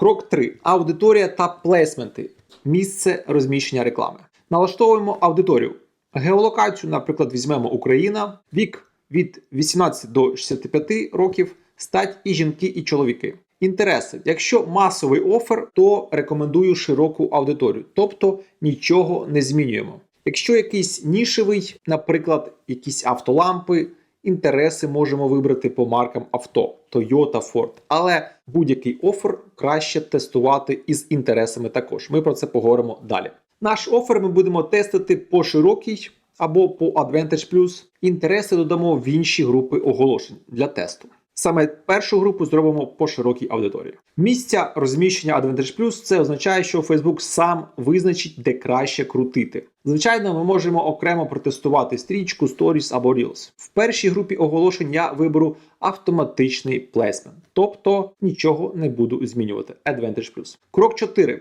Крок 3. Аудиторія та плейсменти. Місце розміщення реклами. Налаштовуємо аудиторію. Геолокацію, наприклад, візьмемо Україна, вік від 18 до 65 років, стать і жінки, і чоловіки. Інтереси. Якщо масовий офер, то рекомендую широку аудиторію, тобто нічого не змінюємо. Якщо якийсь нішевий, наприклад, якісь автолампи, інтереси можемо вибрати по маркам авто Toyota, Ford. Але будь-який офер краще тестувати із інтересами також. Ми про це поговоримо далі. Наш офер ми будемо тестити по широкій або по Advantage Plus. Інтереси додамо в інші групи оголошень для тесту. Саме першу групу зробимо по широкій аудиторії. Місця розміщення Advantage Plus це означає, що Facebook сам визначить, де краще крутити. Звичайно, ми можемо окремо протестувати стрічку, Stories або Reels. В першій групі оголошень я виберу автоматичний плейсмент, тобто нічого не буду змінювати. Advantage Plus. Крок 4.